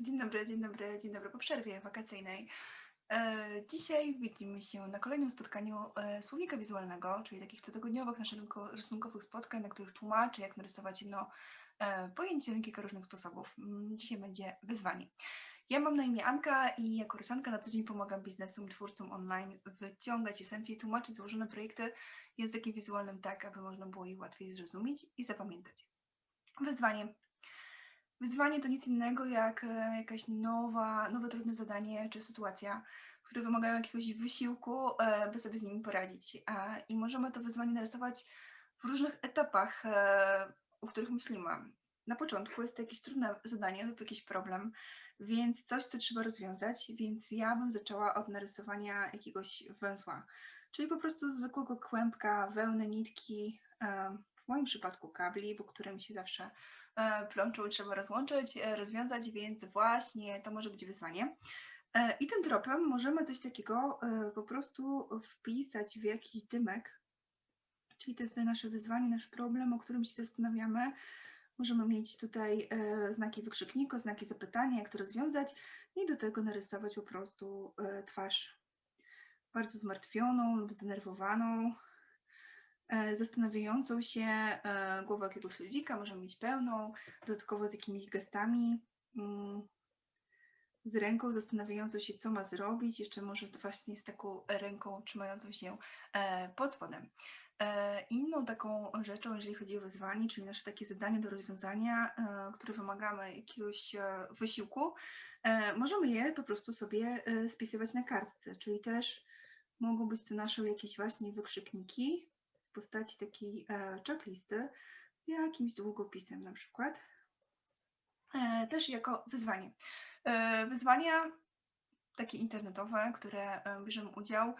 Dzień dobry, dzień dobry, dzień dobry po przerwie wakacyjnej. E, Dzisiaj widzimy się na kolejnym spotkaniu e, słownika wizualnego, czyli takich cotygodniowych naszych rysunkowych spotkań, na których tłumaczę, jak narysować jedno e, pojęcie na kilka różnych sposobów. Mm, Dzisiaj będzie wyzwanie. Ja mam na imię Anka i jako rysanka na co dzień pomagam biznesom i twórcom online wyciągać esencje i tłumaczyć złożone projekty językiem wizualnym tak, aby można było je łatwiej zrozumieć i zapamiętać. Wyzwanie Wyzwanie to nic innego jak e, jakaś nowa, nowe trudne zadanie czy sytuacja, które wymagają jakiegoś wysiłku, e, by sobie z nimi poradzić. I możemy to wyzwanie narysować w różnych etapach, e, o których myślimy. Na początku jest to jakieś trudne zadanie lub jakiś problem, więc coś, co trzeba rozwiązać, więc ja bym zaczęła od narysowania jakiegoś węzła, czyli po prostu zwykłego kłębka wełny, nitki, e, w moim przypadku kabli, bo które mi się zawsze e, plączą i trzeba rozłączyć, e, rozwiązać, więc właśnie to może być wyzwanie. E, I tym tropem możemy coś takiego e, po prostu wpisać w jakiś dymek, czyli to jest nasze wyzwanie, nasz problem, o którym się zastanawiamy. Możemy mieć tutaj e, znaki wykrzyknika, znaki zapytania, jak to rozwiązać i do tego narysować po prostu e, twarz bardzo zmartwioną lub zdenerwowaną, e, zastanawiającą się e, głowę jakiegoś ludzika, możemy mieć pełną, dodatkowo z jakimiś gestami, mm, z ręką zastanawiającą się, co ma zrobić, jeszcze może właśnie z taką ręką trzymającą się e, pod spodem. E, Inną taką rzeczą, jeżeli chodzi o wyzwanie, czyli nasze takie zadanie do rozwiązania, e, które wymagamy jakiegoś e, wysiłku, e, możemy je po prostu sobie e, spisywać na kartce, czyli też mogą być to nasze jakieś właśnie wykrzykniki w postaci takiej e, checklisty z jakimś długopisem na przykład, e, też jako wyzwanie. E, Wyzwania takie internetowe, które bierzemy udział,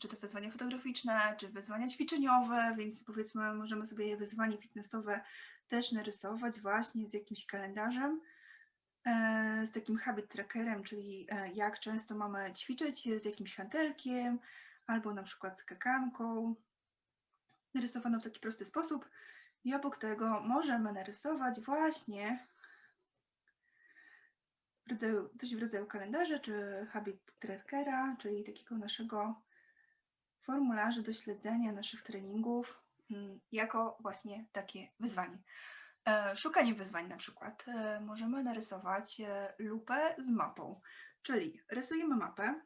czy to wyzwania fotograficzne, czy wyzwania ćwiczeniowe, więc powiedzmy możemy sobie wyzwanie fitnessowe też narysować właśnie z jakimś kalendarzem, z takim habit trackerem, czyli jak często mamy ćwiczyć z jakimś hantelkiem, albo na przykład skakanką, narysowaną w taki prosty sposób. I obok tego możemy narysować właśnie w rodzaju, coś w rodzaju kalendarza czy habit trackera, czyli takiego naszego formularza do śledzenia naszych treningów mm, jako właśnie takie wyzwanie. E, Szukanie wyzwań na przykład. E, Możemy narysować e, lupę z mapą, czyli rysujemy mapę,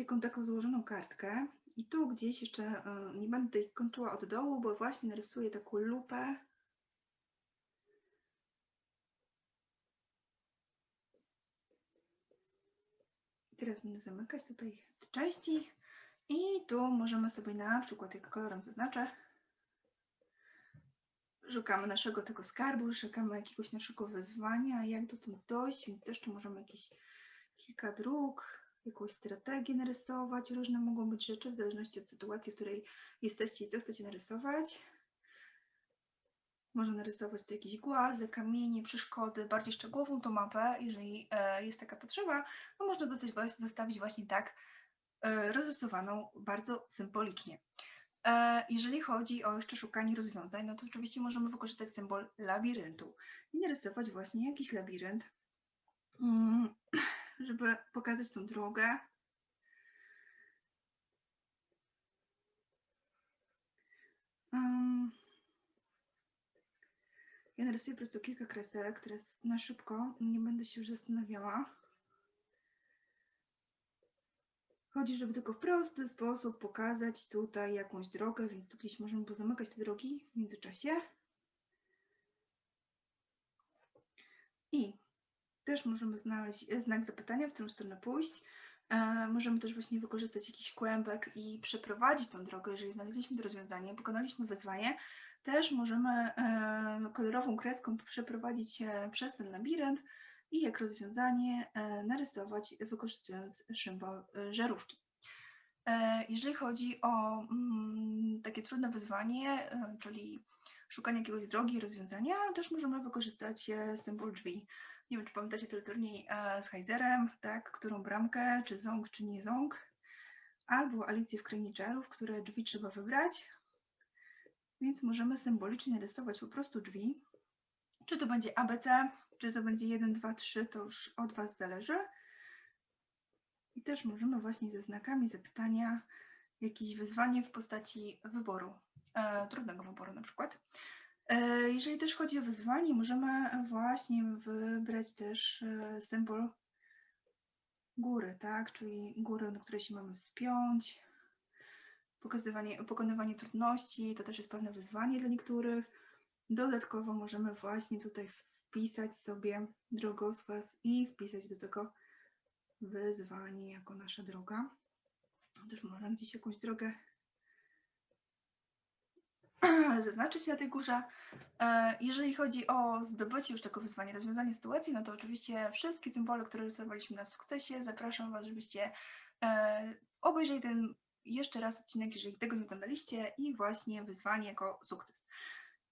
jaką taką złożoną kartkę. I tu gdzieś jeszcze e, nie będę tutaj kończyła od dołu, bo właśnie narysuję taką lupę. Teraz będę zamykać tutaj te części. I tu możemy sobie na przykład, jak kolorem zaznaczę, szukamy naszego tego skarbu, szukamy jakiegoś naszego wyzwania, jak dotąd dojść, więc też tu możemy jakieś kilka dróg, jakąś strategię narysować. Różne mogą być rzeczy w zależności od sytuacji, w której jesteście i co chcecie narysować. Można narysować tu jakieś głazy, kamienie, przeszkody, bardziej szczegółową tą mapę, jeżeli e, jest taka potrzeba, no można zostawić właśnie tak e, rozrysowaną bardzo symbolicznie. E, Jeżeli chodzi o jeszcze szukanie rozwiązań, no to oczywiście możemy wykorzystać symbol labiryntu i narysować właśnie jakiś labirynt, mm, żeby pokazać tą drogę. Ja narysuję po prostu kilka kreselek, s- na szybko, nie będę się już zastanawiała. Chodzi, żeby tylko w prosty sposób pokazać tutaj jakąś drogę, więc tu gdzieś możemy pozamykać te drogi w międzyczasie. I też możemy znaleźć e, znak zapytania, w którą stronę pójść. E, możemy też właśnie wykorzystać jakiś kłębek i przeprowadzić tą drogę, jeżeli znaleźliśmy to rozwiązanie, pokonaliśmy wyzwanie. Też możemy e, kolorową kreską przeprowadzić się przez ten labirynt i jak rozwiązanie narysować, wykorzystując symbol żarówki. Jeżeli chodzi o mm, takie trudne wyzwanie, czyli szukanie jakiegoś drogi i rozwiązania, też możemy wykorzystać symbol drzwi. Nie wiem, czy pamiętacie ten turniej e, z Heiserem, tak? Którą bramkę, czy ząg, czy nie ząg, albo Alicję w Krainie które drzwi trzeba wybrać. Więc możemy symbolicznie rysować po prostu drzwi. Czy to będzie ABC, czy to będzie 1, 2, 3, to już od Was zależy. I też możemy właśnie ze znakami zapytania jakieś wyzwanie w postaci wyboru, e, trudnego wyboru na przykład. Jeżeli też chodzi o wyzwanie, możemy właśnie wybrać też e, symbol góry, tak? Czyli góry, na której się mamy wspiąć. Pokazywanie, pokonywanie trudności to też jest pewne wyzwanie dla niektórych. Dodatkowo możemy właśnie tutaj wpisać sobie drogosłaz i wpisać do tego wyzwanie jako nasza droga. Też możemy gdzieś jakąś drogę zaznaczyć na tej górze. E, Jeżeli chodzi o zdobycie już tego wyzwania, rozwiązanie sytuacji, no to oczywiście wszystkie symbole, które rysowaliśmy na sukcesie, zapraszam Was, żebyście e, obejrzeli ten jeszcze raz odcinek, jeżeli tego nie oglądaliście i właśnie wyzwanie jako sukces.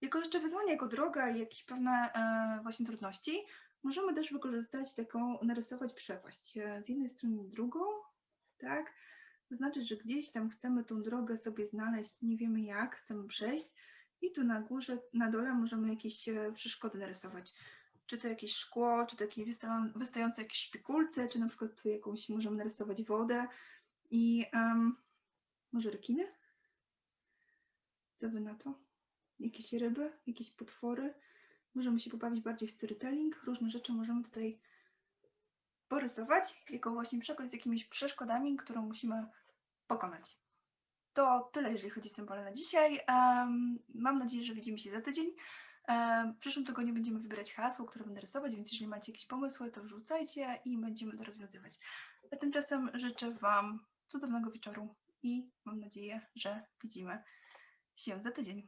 Jako jeszcze wyzwanie, jako droga i jakieś pewne e, właśnie trudności, możemy też wykorzystać taką, narysować przepaść. Z jednej strony drugą, tak? Znaczy, że gdzieś tam chcemy tą drogę sobie znaleźć, nie wiemy jak, chcemy przejść i tu na górze, na dole możemy jakieś e, przeszkody narysować. Czy to jakieś szkło, czy takie wysta- wystające jakieś szpikulce, czy na przykład tu jakąś możemy narysować wodę i em, może rekiny? Co wy na to? Jakieś ryby, jakieś potwory? Możemy się pobawić bardziej w storytelling. Różne rzeczy możemy tutaj porysować, jako właśnie przykład z jakimiś przeszkodami, które musimy pokonać. To tyle, jeżeli chodzi o symbole na dzisiaj. Em, mam nadzieję, że widzimy się za tydzień. Em, w przyszłym tygodniu będziemy wybierać hasło, które będę rysować, więc jeżeli macie jakieś pomysły, to wrzucajcie i będziemy to rozwiązywać. A tymczasem życzę Wam cudownego wieczoru i mam nadzieję, że widzimy się za tydzień.